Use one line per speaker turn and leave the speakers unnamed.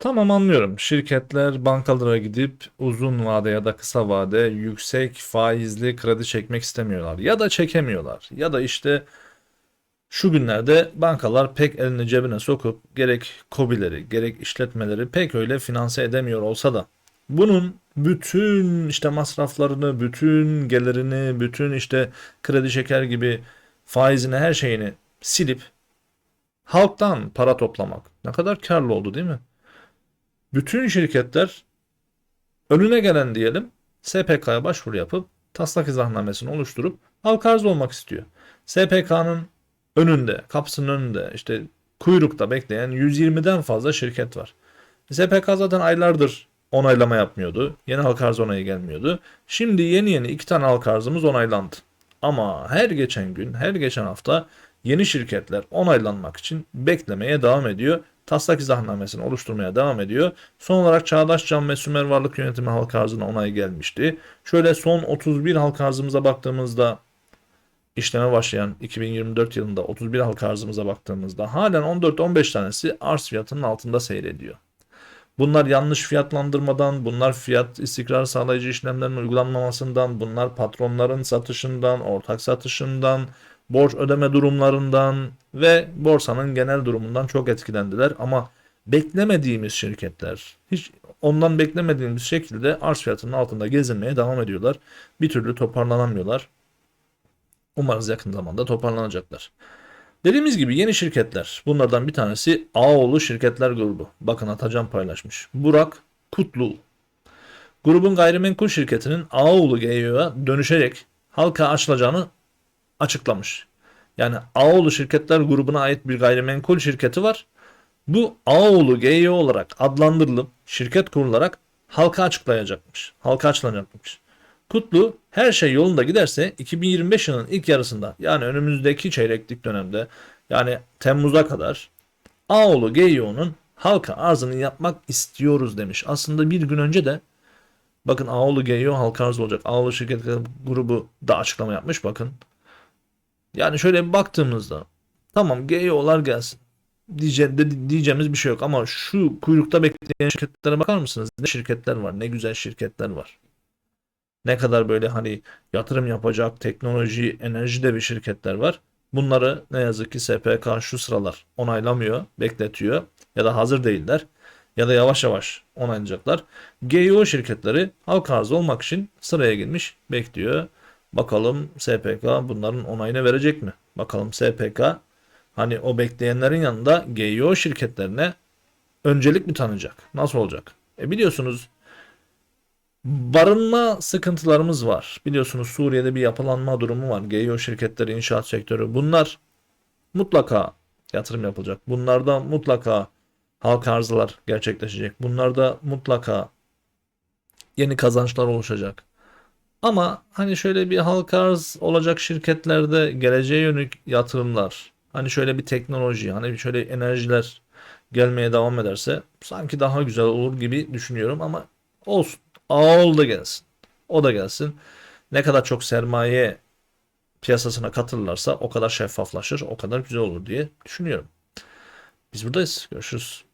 Tamam anlıyorum. Şirketler bankalara gidip uzun vade ya da kısa vade yüksek faizli kredi çekmek istemiyorlar. Ya da çekemiyorlar. Ya da işte şu günlerde bankalar pek elini cebine sokup gerek KOBİ'leri gerek işletmeleri pek öyle finanse edemiyor olsa da bunun bütün işte masraflarını, bütün gelirini, bütün işte kredi çeker gibi faizini her şeyini silip halktan para toplamak ne kadar karlı oldu değil mi? Bütün şirketler önüne gelen diyelim SPK'ya başvuru yapıp taslak izahnamesini oluşturup halka arz olmak istiyor. SPK'nın önünde, kapısının önünde işte kuyrukta bekleyen 120'den fazla şirket var. SPK zaten aylardır onaylama yapmıyordu. Yeni halka arz onayı gelmiyordu. Şimdi yeni yeni iki tane halka arzımız onaylandı. Ama her geçen gün, her geçen hafta yeni şirketler onaylanmak için beklemeye devam ediyor. Taslak izahnamesini oluşturmaya devam ediyor. Son olarak Çağdaş Cam ve Sümer Varlık Yönetimi halka arzına onay gelmişti. Şöyle son 31 halka arzımıza baktığımızda işleme başlayan 2024 yılında 31 halka arzımıza baktığımızda halen 14-15 tanesi arz fiyatının altında seyrediyor. Bunlar yanlış fiyatlandırmadan, bunlar fiyat istikrar sağlayıcı işlemlerin uygulanmamasından, bunlar patronların satışından, ortak satışından, borç ödeme durumlarından ve borsanın genel durumundan çok etkilendiler. Ama beklemediğimiz şirketler, hiç ondan beklemediğimiz şekilde arz fiyatının altında gezinmeye devam ediyorlar. Bir türlü toparlanamıyorlar. Umarız yakın zamanda toparlanacaklar. Dediğimiz gibi yeni şirketler. Bunlardan bir tanesi Ağoğlu Şirketler Grubu. Bakın Atacan paylaşmış. Burak Kutlu. Grubun gayrimenkul şirketinin Ağoğlu GEO'ya dönüşerek halka açılacağını açıklamış. Yani Ağoğlu Şirketler Grubu'na ait bir gayrimenkul şirketi var. Bu Ağoğlu GEO olarak adlandırılıp şirket kurularak halka açıklayacakmış. Halka açılacakmış. Kutlu her şey yolunda giderse 2025 yılının ilk yarısında yani önümüzdeki çeyreklik dönemde yani Temmuz'a kadar Ağoğlu GEO'nun halka arzını yapmak istiyoruz demiş. Aslında bir gün önce de bakın Ağoğlu GEO halka arz olacak. Ağoğlu şirket grubu da açıklama yapmış bakın. Yani şöyle bir baktığımızda tamam GEO'lar gelsin. Diye, de- diyeceğimiz bir şey yok ama şu kuyrukta bekleyen şirketlere bakar mısınız? Ne şirketler var, ne güzel şirketler var. Ne kadar böyle hani yatırım yapacak teknoloji, enerjide bir şirketler var. Bunları ne yazık ki SPK şu sıralar onaylamıyor, bekletiyor ya da hazır değiller ya da yavaş yavaş onaylayacaklar. GEO şirketleri halka arz olmak için sıraya girmiş, bekliyor. Bakalım SPK bunların onayını verecek mi? Bakalım SPK hani o bekleyenlerin yanında GEO şirketlerine öncelik mi tanıyacak? Nasıl olacak? E biliyorsunuz Barınma sıkıntılarımız var. Biliyorsunuz Suriye'de bir yapılanma durumu var. GEO şirketleri, inşaat sektörü. Bunlar mutlaka yatırım yapılacak. Bunlarda mutlaka halka arzlar gerçekleşecek. Bunlarda mutlaka yeni kazançlar oluşacak. Ama hani şöyle bir halka arz olacak şirketlerde geleceğe yönelik yatırımlar, hani şöyle bir teknoloji, hani şöyle enerjiler gelmeye devam ederse sanki daha güzel olur gibi düşünüyorum ama olsun. Ağol da gelsin. O da gelsin. Ne kadar çok sermaye piyasasına katılırlarsa o kadar şeffaflaşır, o kadar güzel olur diye düşünüyorum. Biz buradayız. Görüşürüz.